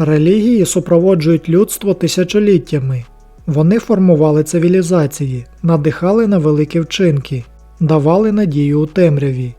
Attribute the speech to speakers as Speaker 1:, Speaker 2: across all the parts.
Speaker 1: Релігії супроводжують людство тисячоліттями. Вони формували цивілізації, надихали на великі вчинки, давали надію у темряві,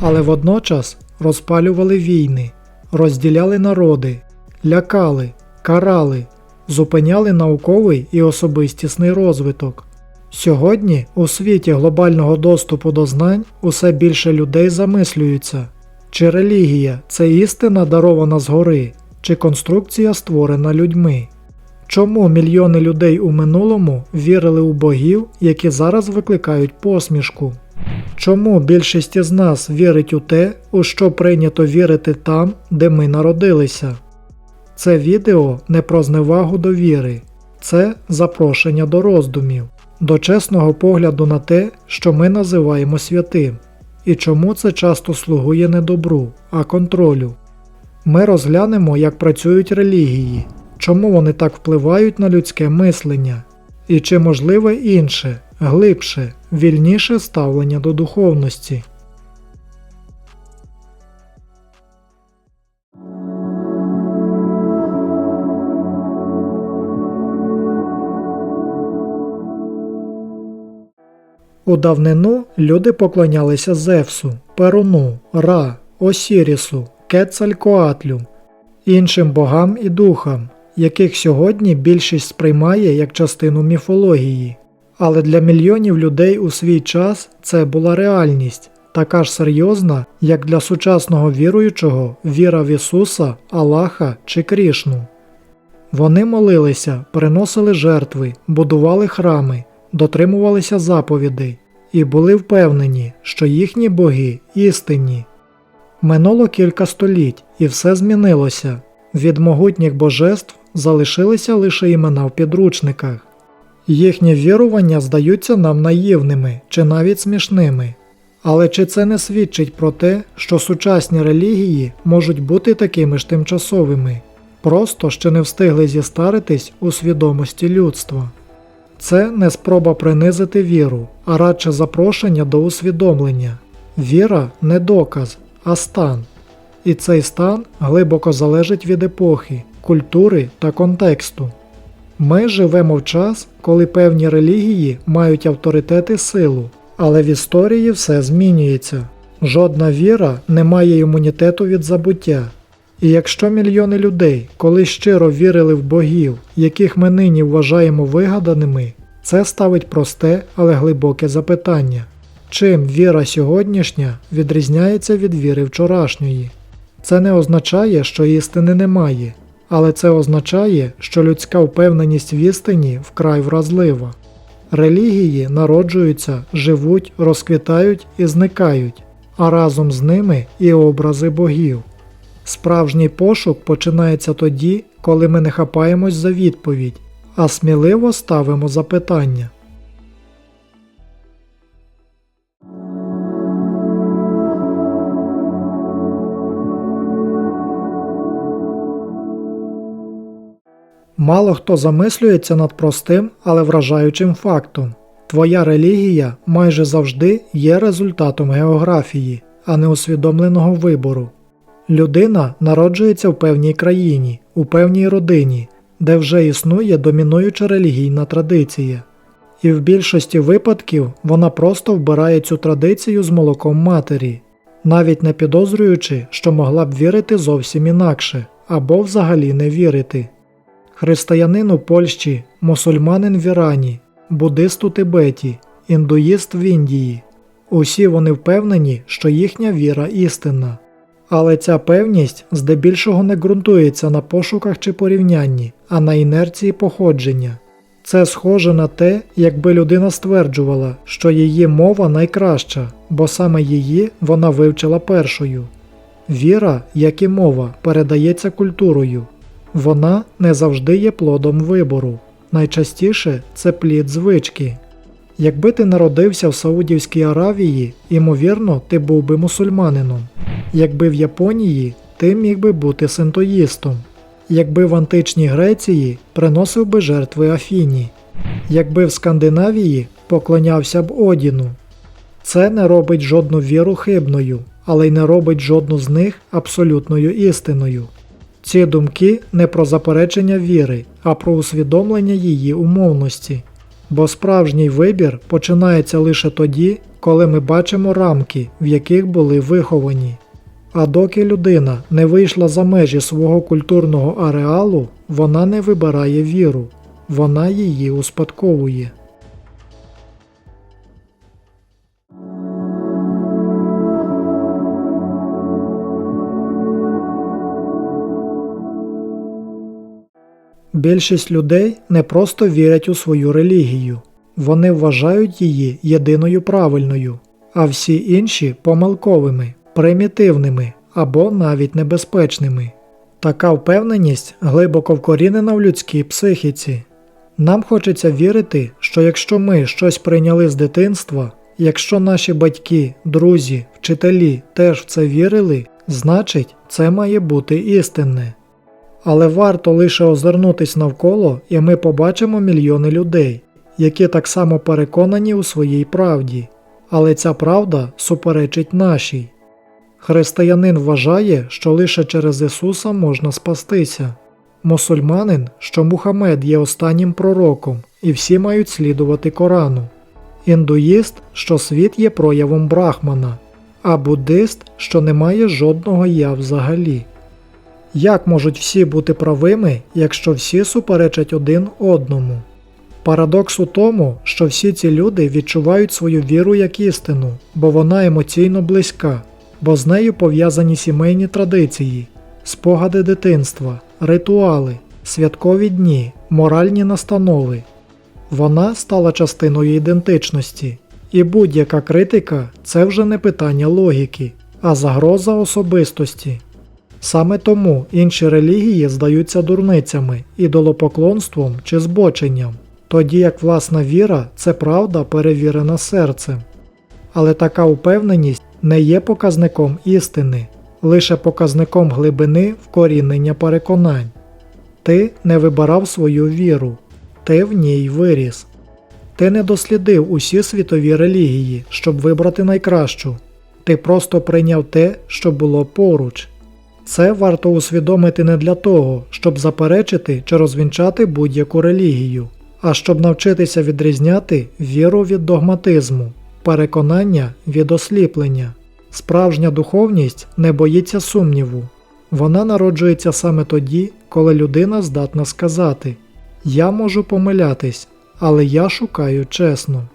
Speaker 1: але водночас розпалювали війни, розділяли народи, лякали, карали, зупиняли науковий і особистісний розвиток. Сьогодні у світі глобального доступу до знань усе більше людей замислюються, чи релігія це істина дарована згори, чи конструкція створена людьми. Чому мільйони людей у минулому вірили у богів, які зараз викликають посмішку? Чому більшість із нас вірить у те, у що прийнято вірити там, де ми народилися? Це відео не про зневагу до віри, це запрошення до роздумів, до чесного погляду на те, що ми називаємо святим, і чому це часто слугує не добру, а контролю. Ми розглянемо, як працюють релігії, чому вони так впливають на людське мислення, і чи можливе інше, глибше, вільніше ставлення до духовності. У давнину люди поклонялися Зевсу, Перуну, Ра, Осірісу, Кецалькоатлю, іншим богам і духам, яких сьогодні більшість сприймає як частину міфології. Але для мільйонів людей у свій час це була реальність, така ж серйозна, як для сучасного віруючого віра в Ісуса, Аллаха чи Крішну. Вони молилися, приносили жертви, будували храми, дотримувалися заповідей і були впевнені, що їхні боги істинні. Минуло кілька століть, і все змінилося. Від могутніх божеств залишилися лише імена в підручниках. Їхні вірування здаються нам наївними чи навіть смішними. Але чи це не свідчить про те, що сучасні релігії можуть бути такими ж тимчасовими, просто ще не встигли зістаритись у свідомості людства? Це не спроба принизити віру, а радше запрошення до усвідомлення. Віра не доказ, а стан. І цей стан глибоко залежить від епохи, культури та контексту. Ми живемо в час, коли певні релігії мають авторитет і силу, але в історії все змінюється. Жодна віра не має імунітету від забуття. І якщо мільйони людей коли щиро вірили в богів, яких ми нині вважаємо вигаданими, це ставить просте, але глибоке запитання. Чим віра сьогоднішня відрізняється від віри вчорашньої? Це не означає, що істини немає, але це означає, що людська впевненість в істині вкрай вразлива. Релігії народжуються, живуть, розквітають і зникають, а разом з ними і образи богів. Справжній пошук починається тоді, коли ми не хапаємось за відповідь, а сміливо ставимо запитання. Мало хто замислюється над простим, але вражаючим фактом. Твоя релігія майже завжди є результатом географії, а не усвідомленого вибору. Людина народжується в певній країні, у певній родині, де вже існує домінуюча релігійна традиція. І в більшості випадків вона просто вбирає цю традицію з молоком матері, навіть не підозрюючи, що могла б вірити зовсім інакше або взагалі не вірити. Християнин у Польщі, мусульманин в Ірані, буддист у Тибеті, індуїст в Індії. Усі вони впевнені, що їхня віра істинна. Але ця певність здебільшого не ґрунтується на пошуках чи порівнянні, а на інерції походження. Це схоже на те, якби людина стверджувала, що її мова найкраща, бо саме її вона вивчила першою. Віра, як і мова, передається культурою. Вона не завжди є плодом вибору. Найчастіше це плід звички. Якби ти народився в Саудівській Аравії, ймовірно, ти був би мусульманином. Якби в Японії ти міг би бути синтоїстом. Якби в античній Греції приносив би жертви Афіні. Якби в Скандинавії поклонявся б Одіну. Це не робить жодну віру хибною, але й не робить жодну з них абсолютною істиною. Ці думки не про заперечення віри, а про усвідомлення її умовності. Бо справжній вибір починається лише тоді, коли ми бачимо рамки, в яких були виховані. А доки людина не вийшла за межі свого культурного ареалу, вона не вибирає віру, вона її успадковує. Більшість людей не просто вірять у свою релігію, вони вважають її єдиною правильною, а всі інші помилковими, примітивними або навіть небезпечними. Така впевненість глибоко вкорінена в людській психіці. Нам хочеться вірити, що якщо ми щось прийняли з дитинства, якщо наші батьки, друзі, вчителі теж в це вірили, значить це має бути істинне. Але варто лише озирнутись навколо, і ми побачимо мільйони людей, які так само переконані у своїй правді, але ця правда суперечить нашій. Християнин вважає, що лише через Ісуса можна спастися. Мусульманин, що Мухаммед є останнім пророком, і всі мають слідувати Корану. Індуїст, що світ є проявом брахмана, а буддист, що не має жодного я взагалі. Як можуть всі бути правими, якщо всі суперечать один одному? Парадокс у тому, що всі ці люди відчувають свою віру як істину, бо вона емоційно близька, бо з нею пов'язані сімейні традиції, спогади дитинства, ритуали, святкові дні, моральні настанови. Вона стала частиною ідентичності, і будь-яка критика це вже не питання логіки, а загроза особистості. Саме тому інші релігії здаються дурницями, ідолопоклонством чи збоченням, тоді як власна віра це правда перевірена серцем. Але така упевненість не є показником істини, лише показником глибини вкорінення переконань. Ти не вибирав свою віру, ти в ній виріс. Ти не дослідив усі світові релігії, щоб вибрати найкращу. Ти просто прийняв те, що було поруч. Це варто усвідомити не для того, щоб заперечити чи розвінчати будь-яку релігію, а щоб навчитися відрізняти віру від догматизму, переконання від осліплення. Справжня духовність не боїться сумніву. Вона народжується саме тоді, коли людина здатна сказати Я можу помилятись, але я шукаю чесно.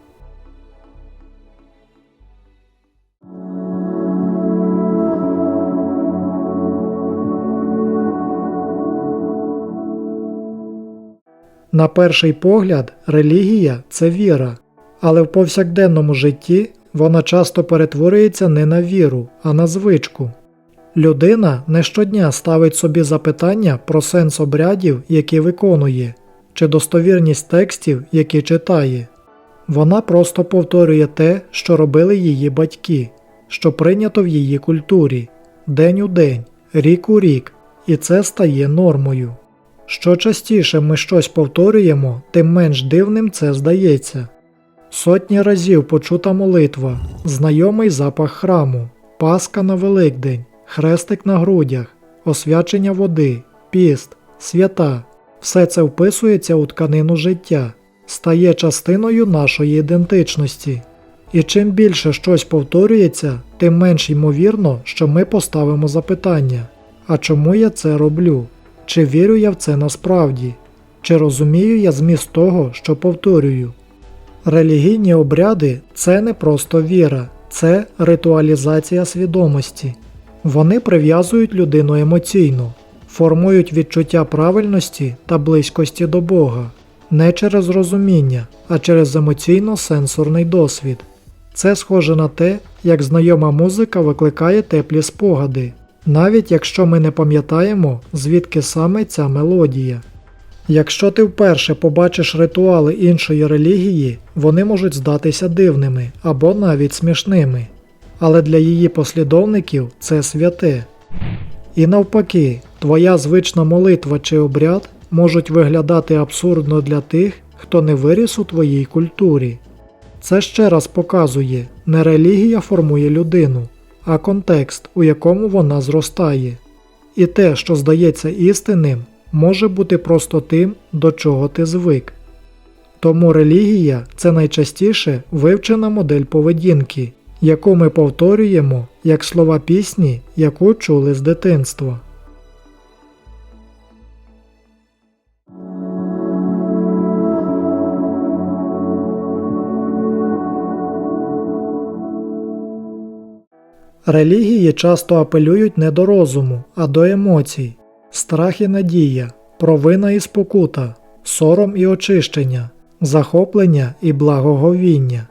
Speaker 1: На перший погляд, релігія це віра, але в повсякденному житті вона часто перетворюється не на віру, а на звичку. Людина не щодня ставить собі запитання про сенс обрядів, які виконує, чи достовірність текстів, які читає. Вона просто повторює те, що робили її батьки, що прийнято в її культурі, день у день, рік у рік, і це стає нормою. Що частіше ми щось повторюємо, тим менш дивним це здається. Сотні разів почута молитва, знайомий запах храму, Паска на Великдень, хрестик на грудях, освячення води, піст, свята все це вписується у тканину життя, стає частиною нашої ідентичності. І чим більше щось повторюється, тим менш ймовірно, що ми поставимо запитання: а чому я це роблю? Чи вірю я в це насправді? Чи розумію я зміст того, що повторюю? Релігійні обряди це не просто віра, це ритуалізація свідомості. Вони прив'язують людину емоційно, формують відчуття правильності та близькості до Бога, не через розуміння, а через емоційно-сенсорний досвід. Це схоже на те, як знайома музика викликає теплі спогади, навіть якщо ми не пам'ятаємо, звідки саме ця мелодія. Якщо ти вперше побачиш ритуали іншої релігії, вони можуть здатися дивними або навіть смішними, але для її послідовників це святе. І навпаки, твоя звична молитва чи обряд можуть виглядати абсурдно для тих, хто не виріс у твоїй культурі. Це ще раз показує, не релігія формує людину, а контекст, у якому вона зростає. і те, що здається істинним, може бути просто тим, до чого ти звик. Тому релігія це найчастіше вивчена модель поведінки, яку ми повторюємо як слова пісні, яку чули з дитинства. Релігії часто апелюють не до розуму, а до емоцій, страх і надія, провина і спокута, сором і очищення, захоплення і благоговіння.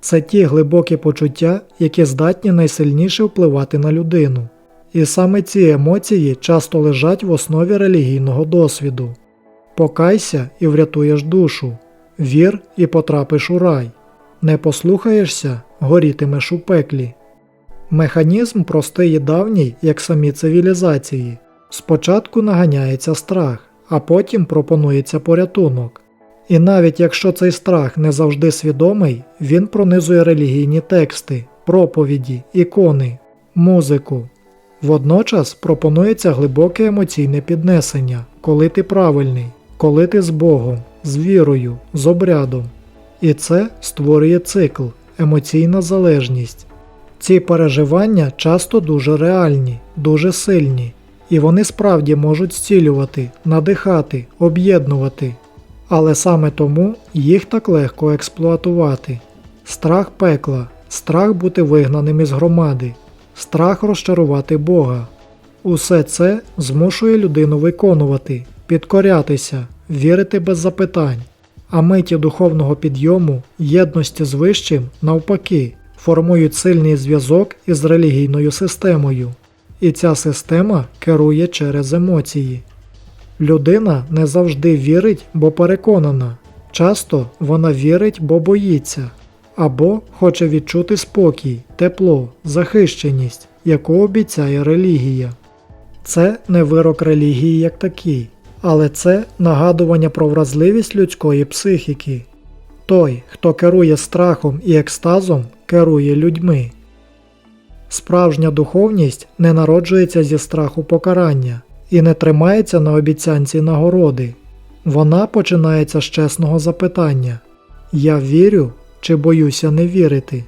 Speaker 1: Це ті глибокі почуття, які здатні найсильніше впливати на людину. І саме ці емоції часто лежать в основі релігійного досвіду. Покайся і врятуєш душу, вір і потрапиш у рай. Не послухаєшся, горітимеш у пеклі. Механізм простий і давній, як самі цивілізації. Спочатку наганяється страх, а потім пропонується порятунок. І навіть якщо цей страх не завжди свідомий, він пронизує релігійні тексти, проповіді, ікони, музику. Водночас пропонується глибоке емоційне піднесення, коли ти правильний, коли ти з Богом, з вірою, з обрядом. І це створює цикл, емоційна залежність. Ці переживання часто дуже реальні, дуже сильні, і вони справді можуть зцілювати, надихати, об'єднувати. Але саме тому їх так легко експлуатувати. Страх пекла, страх бути вигнаним із громади, страх розчарувати Бога. Усе це змушує людину виконувати, підкорятися, вірити без запитань, а миті духовного підйому, єдності з вищим, навпаки, формують сильний зв'язок із релігійною системою, і ця система керує через емоції. Людина не завжди вірить, бо переконана. Часто вона вірить, бо боїться, або хоче відчути спокій, тепло, захищеність, яку обіцяє релігія. Це не вирок релігії як такий, але це нагадування про вразливість людської психіки. Той, хто керує страхом і екстазом, керує людьми. Справжня духовність не народжується зі страху покарання і не тримається на обіцянці нагороди. Вона починається з чесного запитання Я вірю чи боюся не вірити.